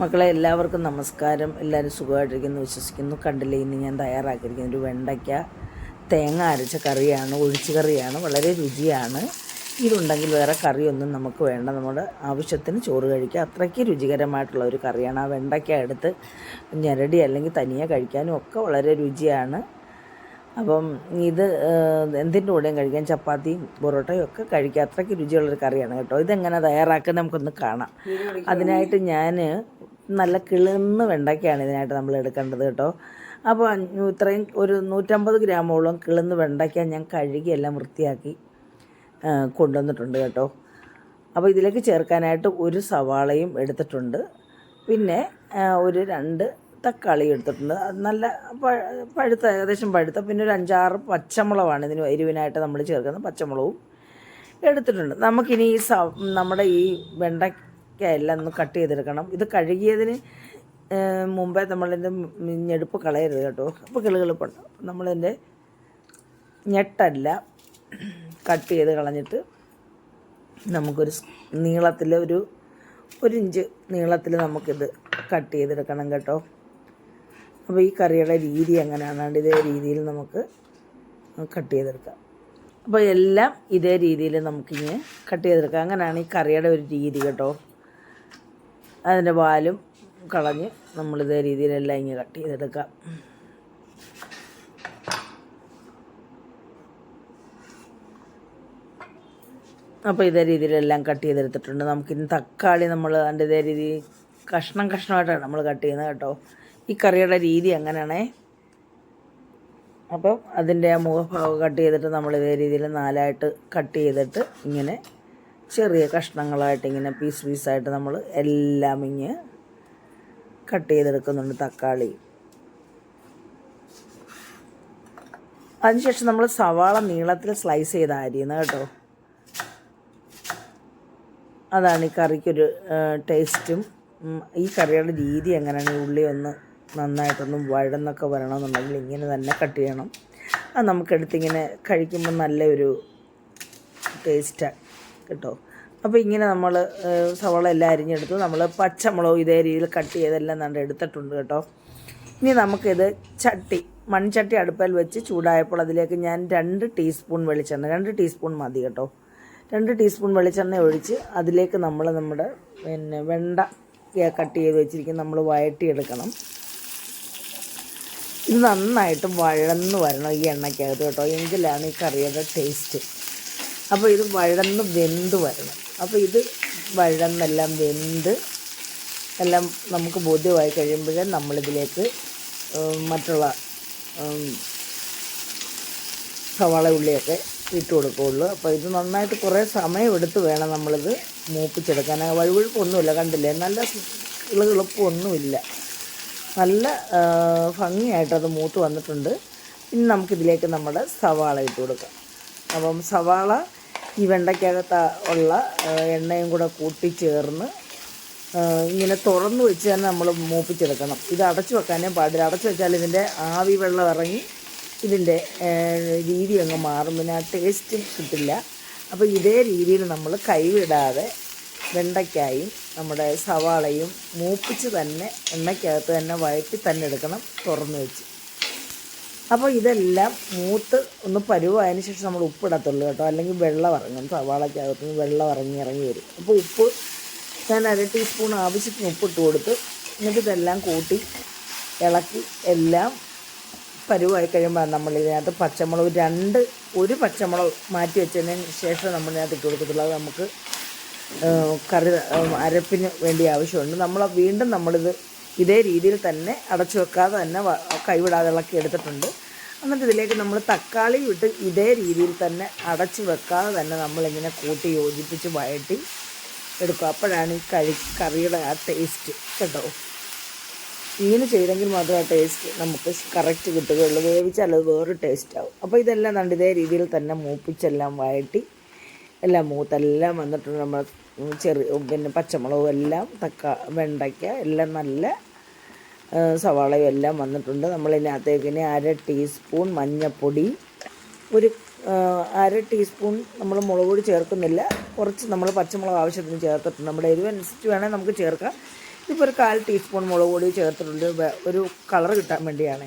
മക്കളെ എല്ലാവർക്കും നമസ്കാരം. എല്ലാവരും സുഖമായിട്ടിരിക്കുന്നു വിശ്വസിക്കുന്നു. കണ്ടില്ലേ ഇന്ന് ഞാൻ തയ്യാറാക്കിയിരിക്കുന്ന ഒരു വെണ്ടയ്ക്ക തേങ്ങ അരച്ച കറിയാണ് ഒഴിച്ചു കറിയാണ് വളരെ രുചിയാണ്. ഇതുണ്ടെങ്കിൽ വേറെ കറിയൊന്നും നമുക്ക് വേണ്ട. നമ്മുടെ ആവശ്യത്തിന് ചോറ് കഴിക്കുക. അത്രയ്ക്ക് രുചികരമായിട്ടുള്ള ഒരു കറിയാണ്. ആ വെണ്ടയ്ക്ക എടുത്ത് ഞെരടി അല്ലെങ്കിൽ തനിയെ കഴിക്കാനും ഒക്കെ വളരെ രുചിയാണ്. അപ്പം ഇത് എന്തിന്റെ കൂടെയും കഴിക്കാം? ചപ്പാത്തിയും പൊറോട്ടയും ഒക്കെ കഴിക്കാം. അത്രയ്ക്ക് രുചിയുള്ളൊരു കറിയാണ് കേട്ടോ. ഇതെങ്ങനെ തയ്യാറാക്കുന്നത് നമുക്കൊന്ന് കാണാം. അതിനായിട്ട് ഞാൻ നല്ല കിളിന്ന് വെണ്ടയ്ക്കാണ് ഇതിനായിട്ട് നമ്മൾ എടുക്കേണ്ടത് കേട്ടോ. അപ്പോൾ ഇത്രയും ഒരു നൂറ്റമ്പത് ഗ്രാമോളം കിളിന്ന് വെണ്ടയ്ക്ക ഞാൻ കഴുകി എല്ലാം വൃത്തിയാക്കി കൊണ്ടുവന്നിട്ടുണ്ട് കേട്ടോ. അപ്പോൾ ഇതിലേക്ക് ചേർക്കാനായിട്ട് ഒരു സവാളയും എടുത്തിട്ടുണ്ട്. പിന്നെ ഒരു രണ്ട് തക്കാളി എടുത്തിട്ടുണ്ട്. നല്ല പഴുത്ത ഏകദേശം പഴുത്ത പിന്നെ ഒരു അഞ്ചാറ് പച്ചമുളകാണ് ഇതിന് എരിവിനായിട്ട് നമ്മൾ ചേർക്കുന്നത് പച്ചമുളകും എടുത്തിട്ടുണ്ട്. നമുക്കിനി ഈ സ നമ്മുടെ ഈ വെണ്ടയ്ക്ക എല്ലാം ഒന്ന് കട്ട് ചെയ്തെടുക്കണം. ഇത് കഴുകിയതിന് മുമ്പേ നമ്മളിന്റെ ഞെടുപ്പ് കളയരുത് കേട്ടോ. അപ്പോൾ കിളുകിളുപ്പുണ്ട്. നമ്മളിതിന്റെ ഞെട്ടല്ല കട്ട് ചെയ്ത് കളഞ്ഞിട്ട് നമുക്കൊരു നീളത്തിൽ ഒരു ഒരു ഇഞ്ച് നീളത്തിൽ നമുക്കിത് കട്ട് ചെയ്തെടുക്കണം കേട്ടോ. അപ്പോൾ ഈ കറിയുടെ രീതി എങ്ങനെയാണെന്ന് ഇതേ രീതിയിൽ നമുക്ക് കട്ട് ചെയ്തെടുക്കാം. അപ്പോൾ എല്ലാം ഇതേ രീതിയിൽ നമുക്കിങ്ങനെ കട്ട് ചെയ്തെടുക്കാം. അങ്ങനെയാണ് ഈ കറിയുടെ ഒരു രീതി കേട്ടോ. അതിന്റെ വാലും കളഞ്ഞ് നമ്മൾ ഇതേ രീതിയിലെല്ലാം ഇങ്ങനെ കട്ട് ചെയ്തെടുക്കാം. അപ്പോൾ ഇതേ രീതിയിലെല്ലാം കട്ട് ചെയ്തെടുത്തിട്ടുണ്ട്. നമുക്കിന്ന് തക്കാളി നമ്മൾ അതിന്റെ ഇതേ രീതി കഷ്ണം കഷ്ണമായിട്ടാണ് നമ്മൾ കട്ട് ചെയ്യുന്നത് കേട്ടോ. ഈ കറിയുടെ രീതി അങ്ങനെയാണ്. അപ്പം അതിന്റെ ആ മുഖഭാഗം കട്ട് ചെയ്തിട്ട് നമ്മൾ ഇതേ രീതിയിൽ നാലായിട്ട് കട്ട് ചെയ്തിട്ട് ഇങ്ങനെ ചെറിയ കഷ്ണങ്ങളായിട്ട് ഇങ്ങനെ പീസ് പീസായിട്ട് നമ്മൾ എല്ലാം ഇങ്ങനെ കട്ട് ചെയ്തെടുക്കുന്നുണ്ട് തക്കാളി. അതിനുശേഷം നമ്മൾ സവാള നീളത്തിൽ സ്ലൈസ് ചെയ്ത അരിയുന്നത് കേട്ടോ. അതാണ് ഈ കറിക്കൊരു ടേസ്റ്റും ഈ കറിയുടെ രീതി എങ്ങനെയാണ്? ഉള്ളി ഒന്ന് നന്നായിട്ടൊന്ന് വഴന്നൊക്കെ വരണമെന്നുണ്ടെങ്കിൽ ഇങ്ങനെ തന്നെ കട്ട് ചെയ്യണം. അത് നമുക്കെടുത്തിങ്ങനെ കഴിക്കുമ്പോൾ നല്ലൊരു ടേസ്റ്റാണ് കേട്ടോ. അപ്പോൾ ഇങ്ങനെ നമ്മൾ സവാള എല്ലാം അരിഞ്ഞെടുത്ത് നമ്മൾ പച്ചമുളകും ഇതേ രീതിയിൽ കട്ട് ചെയ്തെല്ലാം നല്ല എടുത്തിട്ടുണ്ട് കേട്ടോ. ഇനി നമുക്കിത് ചട്ടി മൺചട്ടി അടുപ്പിൽ വെച്ച് ചൂടായപ്പോൾ അതിലേക്ക് ഞാൻ രണ്ട് ടീസ്പൂൺ വെളിച്ചെണ്ണ രണ്ട് ടീസ്പൂൺ മതി കേട്ടോ. രണ്ട് ടീസ്പൂൺ വെളിച്ചെണ്ണ ഒഴിച്ച് അതിലേക്ക് നമ്മൾ നമ്മുടെ പിന്നെ വെണ്ട കട്ട് ചെയ്ത് വെച്ചിരിക്കുന്ന നമ്മൾ വഴറ്റിയെടുക്കണം. ഇത് നന്നായിട്ട് വഴന്ന് വരണം ഈ എണ്ണയ്ക്കകത്ത് കേട്ടോ. എങ്കിലാണ് ഈ കറിയുടെ ടേസ്റ്റ് അപ്പോൾ ഇത് വഴന്ന് വെന്ത് വരണം. അപ്പോൾ ഇത് വഴന്നെല്ലാം വെന്ത് എല്ലാം നമുക്ക് ബോധ്യമായി കഴിയുമ്പോഴേ നമ്മളിതിലേക്ക് മറ്റുള്ള സവാള ഉള്ളിയൊക്കെ ഇട്ട് കൊടുക്കുകയുള്ളൂ. അപ്പോൾ ഇത് നന്നായിട്ട് കുറേ സമയമെടുത്ത് വേണം നമ്മളിത് മൂപ്പിച്ചെടുക്കാൻ. വഴുവഴുപ്പൊന്നുമില്ല കണ്ടില്ലേ? നല്ല കിളുകിളുപ്പൊന്നുമില്ല നല്ല ഭംഗിയായിട്ടത് മൂത്ത് വന്നിട്ടുണ്ട്. ഇനി നമുക്കിതിലേക്ക് നമ്മുടെ സവാള ഇട്ട് കൊടുക്കാം. അപ്പം സവാള ഈ വെണ്ടയ്ക്കകത്ത് ഉള്ള എണ്ണയും കൂടെ കൂട്ടിച്ചേർന്ന് ഇങ്ങനെ തുറന്ന് വെച്ച് തന്നെ നമ്മൾ മൂപ്പിച്ചെടുക്കണം. ഇത് അടച്ചു വെക്കാനേ പാടില്ല. അടച്ചു വെച്ചാൽ ഇതിന്റെ ആവി വെള്ളം ഇറങ്ങി ഇതിന്റെ രീതി അങ്ങ് മാറും. പിന്നെ ആ ടേസ്റ്റ് കിട്ടില്ല. അപ്പോൾ ഇതേ രീതിയിൽ നമ്മൾ കൈവിടാതെ വെണ്ടയ്ക്കായും നമ്മുടെ സവാളയും മൂപ്പിച്ച് തന്നെ എണ്ണയ്ക്കകത്ത് തന്നെ വഴറ്റി തന്നെ എടുക്കണം തുറന്ന് വെച്ച്. അപ്പോൾ ഇതെല്ലാം മൂത്ത് ഒന്ന് പരുവായതിന് ശേഷം നമ്മൾ ഉപ്പിടത്തുള്ളൂ കേട്ടോ. അല്ലെങ്കിൽ വെള്ളം ഇറങ്ങും. സവാളയ്ക്കകത്ത് നിന്ന് വെള്ളം ഇറങ്ങി ഇറങ്ങി വരും. അപ്പോൾ ഉപ്പ് ഞാൻ അര ടീസ്പൂൺ ആവശ്യത്തിന് ഉപ്പിട്ട് കൊടുത്ത് എന്നിട്ട് ഇതെല്ലാം കൂട്ടി ഇളക്കി എല്ലാം പരുവായി കഴിയുമ്പോൾ നമ്മൾ ഇതിനകത്ത് പച്ചമുളക് രണ്ട് ഒരു പച്ചമുളക് മാറ്റി വെച്ചതിന് ശേഷം നമ്മൾ ഇതിനകത്ത് ഇട്ട് കൊടുക്കത്തുള്ളൂ അത് നമുക്ക് കറി അരപ്പിന് വേണ്ടി ആവശ്യമുണ്ട്. നമ്മൾ വീണ്ടും നമ്മളിത് ഇതേ രീതിയിൽ തന്നെ അടച്ചു വെക്കാതെ തന്നെ കൈവിടാതെ ഇളക്കി എടുത്തിട്ടുണ്ട്. എന്നിട്ട് ഇതിലേക്ക് നമ്മൾ തക്കാളി ഇട്ട് ഇതേ രീതിയിൽ തന്നെ അടച്ചു വെക്കാതെ തന്നെ നമ്മളിങ്ങനെ കൂട്ടി യോജിപ്പിച്ച് വഴറ്റി എടുക്കും. അപ്പോഴാണ് ഈ കഴി കറിയുടെ ആ ടേസ്റ്റ് കേട്ടോ. ഇങ്ങനെ ചെയ്തെങ്കിൽ മാത്രമേ ആ ടേസ്റ്റ് നമുക്ക് കറക്റ്റ് കിട്ടുകയുള്ളൂ. വേവിച്ചാൽ അത് വേറെ ടേസ്റ്റ് ആവും. അപ്പോൾ ഇതെല്ലാം കണ്ട് ഇതേ രീതിയിൽ തന്നെ മൂപ്പിച്ചെല്ലാം വഴറ്റി എല്ലാം മൂത്തെല്ലാം വന്നിട്ടുണ്ട് നമ്മൾ ചെറിയ പിന്നെ പച്ചമുളകും എല്ലാം തക്ക വെണ്ടയ്ക്ക എല്ലാം നല്ല സവാളയും എല്ലാം വന്നിട്ടുണ്ട്. നമ്മളിതിനകത്തേക്ക് ഇനി അര ടീസ്പൂൺ മഞ്ഞൾപ്പൊടി ഒരു അര ടീസ്പൂൺ നമ്മൾ മുളക് പൊടി ചേർക്കുന്നില്ല. കുറച്ച് നമ്മൾ പച്ചമുളക് ആവശ്യത്തിന് ചേർത്തിട്ടുണ്ട്. നമ്മുടെ എരിവനുസരിച്ച് വേണേൽ നമുക്ക് ചേർക്കാം. ഇതിപ്പോൾ ഒരു കാൽ ടീസ്പൂൺ മുളക് പൊടി ചേർത്തിട്ടുണ്ട്. ഒരു കളർ കിട്ടാൻ വേണ്ടിയാണ്.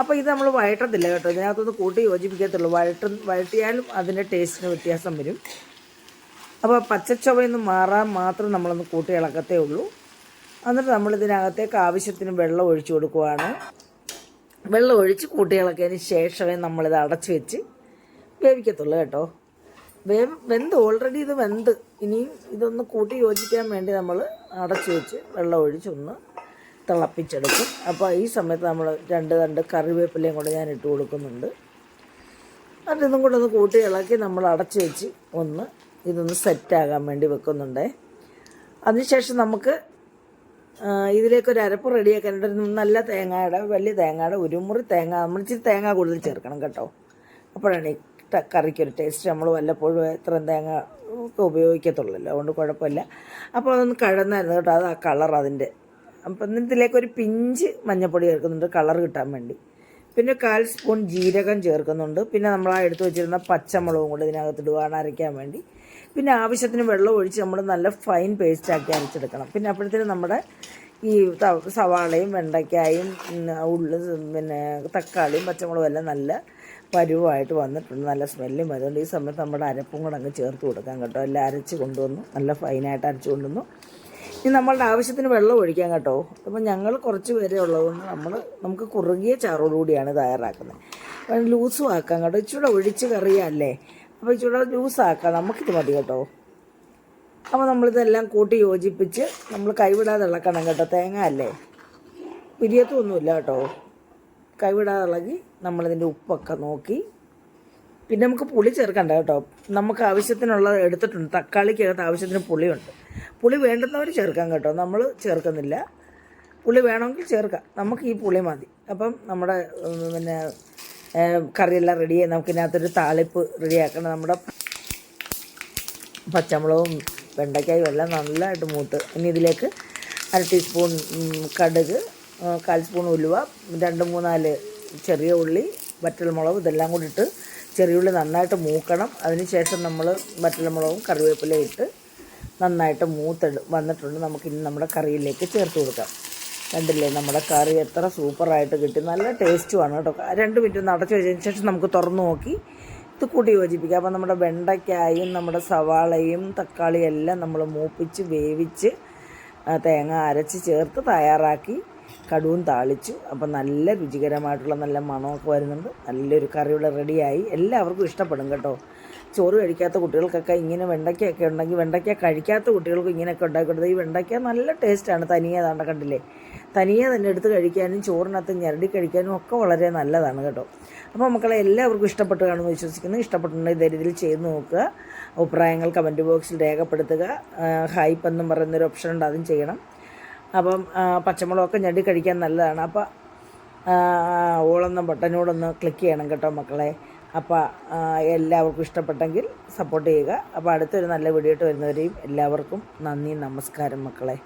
അപ്പോൾ ഇത് നമ്മൾ വഴട്ടത്തില്ല കേട്ടോ. ഇതിനകത്തൊന്ന് കൂട്ടി യോജിപ്പിക്കത്തുള്ളൂ. വഴട്ട വഴട്ടിയാലും അതിന്റെ ടേസ്റ്റിന് വ്യത്യാസം വരും. അപ്പോൾ പച്ചച്ചുവയൊന്ന് മാറാൻ മാത്രം നമ്മളൊന്ന് കൂട്ടി ഇളക്കത്തേ ഉള്ളൂ. എന്നിട്ട് നമ്മളിതിനകത്തേക്ക് ആവശ്യത്തിന് വെള്ളം ഒഴിച്ചു കൊടുക്കുവാണ്. വെള്ളം ഒഴിച്ച് കൂട്ടി ഇളക്കിയതിന് ശേഷമേ നമ്മളിത് അടച്ചു വെച്ച് വേവിക്കത്തുള്ളൂ കേട്ടോ. വേവ് വെന്ത് ഓൾറെഡി ഇത് വെന്ത്. ഇനിയും ഇതൊന്ന് കൂട്ടി യോജിക്കാൻ വേണ്ടി നമ്മൾ അടച്ചു വെച്ച് വെള്ളം ഒഴിച്ചൊന്ന് തിളപ്പിച്ചെടുക്കും. അപ്പോൾ ഈ സമയത്ത് നമ്മൾ രണ്ട് രണ്ട് കറിവേപ്പിലയും കൂടെ ഞാൻ ഇട്ട് കൊടുക്കുന്നുണ്ട്. അതിന്നും കൂടെ ഒന്ന് കൂട്ടി ഇളക്കി നമ്മൾ അടച്ചു വെച്ച് ഒന്ന് ഇതൊന്ന് സെറ്റാകാൻ വേണ്ടി വെക്കുന്നുണ്ടേ. അതിനുശേഷം നമുക്ക് ഇതിലേക്ക് ഒരു അരപ്പ് റെഡിയാക്കാനായിട്ട് ഒരു നല്ല തേങ്ങയുടെ വലിയ തേങ്ങയുടെ ഒരു മുറി തേങ്ങ നമ്മൾ ഇച്ചിരി തേങ്ങ കൂടുതൽ ചേർക്കണം കേട്ടോ. അപ്പോഴാണ് ഈ കറിക്കൊരു ടേസ്റ്റ് നമ്മൾ വല്ലപ്പോഴും എത്രയും തേങ്ങ ഒക്കെ ഉപയോഗിക്കത്തുള്ളല്ലോ അതുകൊണ്ട് കുഴപ്പമില്ല. അപ്പോൾ അതൊന്ന് കഴന്നായിരുന്നു കേട്ടോ അത് ആ കളർ അതിന്റെ. അപ്പം ഇതിലേക്ക് ഒരു പിഞ്ച് മഞ്ഞൾപ്പൊടി ചേർക്കുന്നുണ്ട് കളർ കിട്ടാൻ വേണ്ടി. പിന്നെ കാൽ സ്പൂൺ ജീരകം ചേർക്കുന്നുണ്ട്. പിന്നെ നമ്മൾ ആ എടുത്തു വെച്ചിരുന്ന പച്ചമുളകും കൂടി ഇതിനകത്ത് ഇടുവാണ് അരയ്ക്കാൻ വേണ്ടി. പിന്നെ ആവശ്യത്തിന് വെള്ളം ഒഴിച്ച് നമ്മൾ നല്ല ഫൈൻ പേസ്റ്റ് ആക്കി അരച്ചെടുക്കണം. പിന്നെ അപ്പോഴത്തേനും നമ്മുടെ ഈ സവാളയും വെണ്ടയ്ക്കായും ഉള്ളു പിന്നെ തക്കാളിയും പച്ചമുളകും എല്ലാം നല്ല പരുവായിട്ട് വന്നിട്ടുണ്ട്. നല്ല സ്മെല്ലും വരുന്നുണ്ട്. ഈ സമയത്ത് നമ്മുടെ അരപ്പും കൂടെ അങ്ങ് ചേർത്ത് കൊടുക്കാം കേട്ടോ. എല്ലാം അരച്ച് കൊണ്ടുവന്നു. നല്ല ഫൈനായിട്ട് അരച്ച് കൊണ്ടുവന്നു. ഇനി നമ്മളുടെ ആവശ്യത്തിന് വെള്ളം ഒഴിക്കാം കേട്ടോ. അപ്പം ഞങ്ങൾ കുറച്ച് പേരെ ഉള്ളതുകൊണ്ട് നമ്മൾ നമുക്ക് കുറുകിയ ചാറോടുകൂടിയാണ് തയ്യാറാക്കുന്നത്. അപ്പം ലൂസും ആക്കാം കേട്ടോ. ഇച്ചിരി ഒഴിച്ച് കറിയല്ലേ? അപ്പോൾ ഇച്ചിരി ലൂസാക്കാം നമുക്കിത് മതി കേട്ടോ. അപ്പോൾ നമ്മളിതെല്ലാം കൂട്ടി യോജിപ്പിച്ച് നമ്മൾ കൈവിടാതെ ഇളക്കണം കേട്ടോ. തേങ്ങ അല്ലേ? പിരിയത്തൊന്നുമില്ല കേട്ടോ. കൈവിടാതെ ഇളകി നമ്മളിതിന്റെ ഉപ്പൊക്കെ നോക്കി. പിന്നെ നമുക്ക് പുളി ചേർക്കണ്ട കേട്ടോ. നമുക്ക് ആവശ്യത്തിനുള്ളത് എടുത്തിട്ടുണ്ട്. തക്കാളിക്കകത്ത് ആവശ്യത്തിന് പുളിയുണ്ട്. പുളി വേണ്ടുന്നവർ ചേർക്കാം കേട്ടോ. നമ്മൾ ചേർക്കുന്നില്ല. പുളി വേണമെങ്കിൽ ചേർക്കാം. നമുക്ക് ഈ പുളി മതി. അപ്പം നമ്മുടെ പിന്നെ കറിയെല്ലാം റെഡിയായി നമുക്കിതിനകത്തൊരു താളിപ്പ് റെഡിയാക്കണം നമ്മുടെ പച്ചമുളകും വെണ്ടയ്ക്കായും എല്ലാം നല്ലതായിട്ട് മൂത്ത്. ഇനി ഇതിലേക്ക് അര ടീസ്പൂൺ കടുക് കാൽ സ്പൂൺ ഉലുവ രണ്ട് മൂന്നാൽ ചെറിയ ഉള്ളി വറ്റൽമുളക് ഇതെല്ലാം കൂടി ഇട്ട് ചെറിയ ഉള്ളി നന്നായിട്ട് മൂക്കണം. അതിന് ശേഷം നമ്മൾ വറ്റൽമുളകും കറിവേപ്പിലയും ഇട്ട് നന്നായിട്ട് മൂത്തെടു വന്നിട്ടുണ്ട്. നമുക്ക് ഇനി നമ്മുടെ കറിയിലേക്ക് ചേർത്ത് കൊടുക്കാം. കണ്ടില്ലേ നമ്മുടെ കറി എത്ര സൂപ്പറായിട്ട് കിട്ടി. നല്ല ടേസ്റ്റുമാണ് കേട്ടോ. രണ്ട് മിനിറ്റ് ഒന്ന് അടച്ചു വെച്ചതിന് ശേഷം നമുക്ക് തുറന്നു നോക്കി. ഇത് കൂട്ടി യോജിപ്പിക്കുക അപ്പോൾ നമ്മുടെ വെണ്ടയ്ക്കായും നമ്മുടെ സവാളയും തക്കാളിയും എല്ലാം നമ്മൾ മൂപ്പിച്ച് വേവിച്ച് തേങ്ങ അരച്ച് ചേർത്ത് തയ്യാറാക്കി കടുവും താളിച്ചു. അപ്പം നല്ല രുചികരമായിട്ടുള്ള നല്ല മണമൊക്കെ വരുന്നുണ്ട്. നല്ലൊരു കറിയുടെ റെഡിയായി എല്ലാവർക്കും ഇഷ്ടപ്പെടും കേട്ടോ. ചോറ് കഴിക്കാത്ത കുട്ടികൾക്കൊക്കെ ഇങ്ങനെ വെണ്ടയ്ക്കൊക്കെ ഉണ്ടെങ്കിൽ വെണ്ടയ്ക്ക കഴിക്കാത്ത കുട്ടികൾക്ക് ഇങ്ങനെയൊക്കെ ഉണ്ടാക്കി ഈ വെണ്ടയ്ക്ക നല്ല ടേസ്റ്റാണ് തനിയെ താണ്ട കണ്ടില്ലേ? തനിയെ തന്നെ എടുത്ത് കഴിക്കാനും ചോറിനകത്ത് ഞരടി കഴിക്കാനും ഒക്കെ വളരെ നല്ലതാണ് കേട്ടോ. അപ്പോൾ മക്കളെ എല്ലാവർക്കും ഇഷ്ടപ്പെട്ടു കാണുമെന്ന് വിശ്വസിക്കുന്നു. ഇഷ്ടപ്പെട്ടിട്ടുണ്ടെങ്കിൽ ധൈര്യത്തിൽ ചെയ്ത് നോക്കുക. അഭിപ്രായങ്ങൾ കമന്റ് ബോക്സിൽ രേഖപ്പെടുത്തുക. ഹൈപ്പ് എന്നും പറയുന്നൊരു ഓപ്ഷൻ ഉണ്ട് അതും ചെയ്യണം. അപ്പം പച്ചമുളകൊക്കെ ഞെടി കഴിക്കാൻ നല്ലതാണ്. അപ്പം ഓളൊന്നും ബട്ടനോടൊന്ന് ക്ലിക്ക് ചെയ്യണം കേട്ടോ മക്കളെ. അപ്പോൾ എല്ലാവർക്കും ഇഷ്ടപ്പെട്ടെങ്കിൽ സപ്പോർട്ട് ചെയ്യുക. അപ്പോൾ അടുത്തൊരു നല്ല വീഡിയോ ആയിട്ട് വരുന്നവരെയും എല്ലാവർക്കും നന്ദി നമസ്കാരം മക്കളെ.